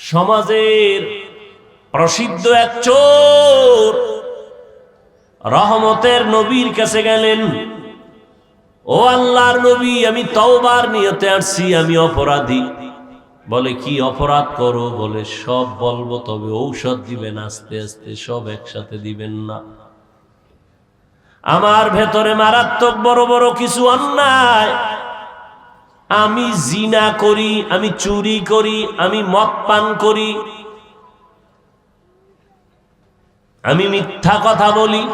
সমাজের প্রসিদ্ধ এক চোর রহমতের নবীর কাছে গেলেন, ও আল্লাহর নবী, আমি তওবার নিয়তে আসছি, আমি অপরাধী। বলে, কি অপরাধ করো? বলে, সব বলব, তবে ঔষধ দিবেন, আস্তে আস্তে সব একসাথে দিবেন না। আমার ভেতরে মারাত্মক বড় বড় কিছু অন্যায় আমি জিনা করি, আমি চুরি করি, আমি মদ পান করি। আমি মিথ্যা কথা বলি।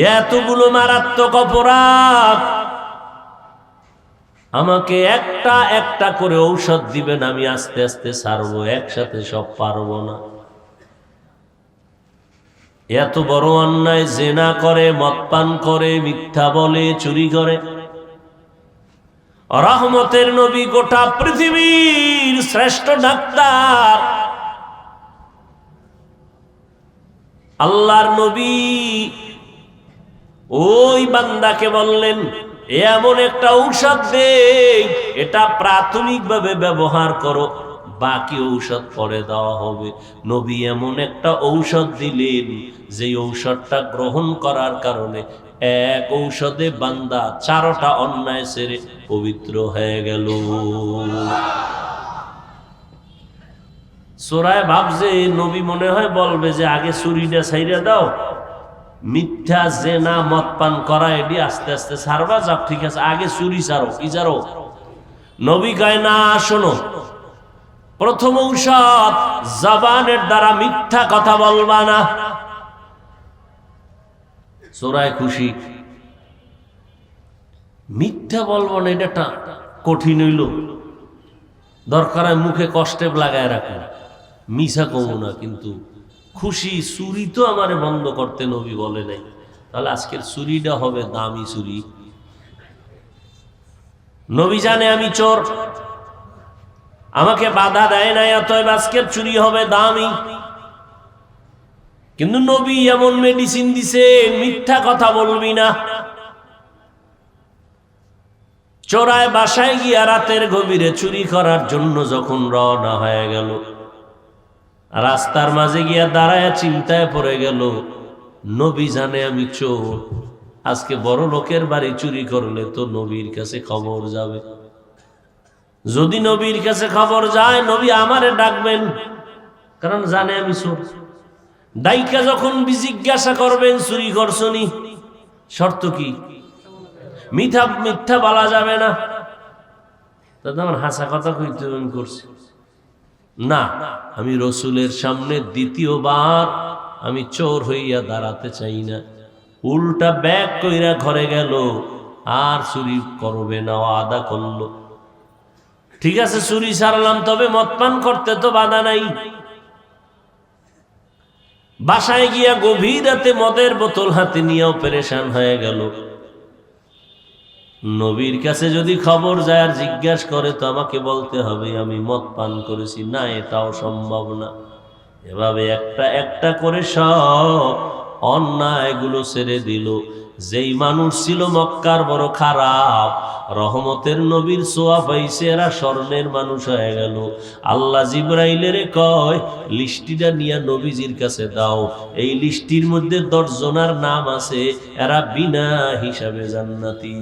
এতগুলো মারাত্মক অপরাধ। আমাকে একটা একটা করে ঔষধ দিবেন, আমি আস্তে আস্তে সারবো, একসাথে সব পারব না। এত বড় অন্যায়, জেনা করে মদ পান করে, মিথ্যা বলে, চুরি করে। রহমতের নবী গোটা পৃথিবীর শ্রেষ্ঠ ডাক্তার। আল্লাহর নবী ওই বান্দাকে বললেন এমন একটা ঔষধ দে, এটা প্রাথমিকভাবে ব্যবহার করো, বাকি ঔষধ পরে দেওয়া হবে। নবী এমন একটা ঔষধ দিলেন যে ঔষধটা গ্রহণ করার কারণে এক ঔষধে বান্দা চারটা অন্যায় সেরে পবিত্র হয়ে গেল। সোরায় ভাবছে, নবী মনে হয় বলবে যে, আগে চুরিটা ছাইরা দাও, মিথ্যা জেনা মদ পান করা, এটি আস্তে আস্তে সারবা যাক, ঠিক আছে, আগে চুরি সারো কি সারো নবী কয়, না, শোনো, প্রথম ঔষধ জবানের দ্বারা মিথ্যা কথা বলবা না। সোরায় খুশি মিথ্যা বলব না, এটা কঠিন হইল। দরকার মুখে কষ্টে লাগায় রাখো মিশা কমু না, কিন্তু খুশি চুরি তো আমারে বন্ধ করতে নবী বলে নাই। তাহলে আজকের চুরিটা হবে দামি চুরি। নবী জানে আমি চোর। আমাকে বাধা দেয় নাই, অতএব আজকের চুরি হবে দামি। কিন্তু নবী এমন মেডিসিন দিছে, মিথ্যা কথা বলবি না। চোরায় বাসায় গিয়া রাতের গভীরে চুরি করার জন্য যখন রওনা হয়ে গেল, রাস্তার মাঝে গিয়া দাঁড়ায় চিন্তায় পড়ে গেল, নবী জানে আমি চোর, আজকে বড় লোকের বাড়ি চুরি করলে তো নবীর কাছে খবর যাবে। যদি নবীর কাছে খবর যায়, নবী আমারে ডাকবেন, কারণ জানে আমি চোর। ডাইকা যখন জিজ্ঞাসা করবেন, চুরি করছনি শর্ত কি? মিথ্যা মিথ্যা বলা যাবে না। আমার হাসা কথা কইতে করছি? না, আমি রসুলের সামনে দ্বিতীয়বার আমি চোর হইয়া দাঁড়াতে চাই না। উল্টা ব্যাগ কইরা ঘরে গেল, আর চুরি করবে না আদা করল। ঠিক আছে, চুরি সারলাম, তবে মদ পান করতে তো বাধা নাই। বাসায় গিয়া গভীর রাতে মদের বোতল হাতে নিয়েও পেরেশান হয়ে গেল। নবীর কাছে যদি খবর যায় আর জিজ্ঞাসা করে, তো আমাকে বলতে হবে, আমি মদ পান করেছি। না, এটাও সম্ভব না। এভাবে একটা একটা করে সব অন্যায়গুলো ছেড়ে দিল। যেই মানুষ ছিল মক্কার বড় খারাপ, রহমতের নবীর সোয়া পাইছে এরা স্বর্ণের মানুষ হয়ে গেল। আল্লাহ জিব্রাইলের কয়, লিস্টিটা নিয়ে নবীজির কাছে দাও। এই লিস্টির মধ্যে দশজনার নাম আছে, এরা বিনা হিসাবে জান্নাতি।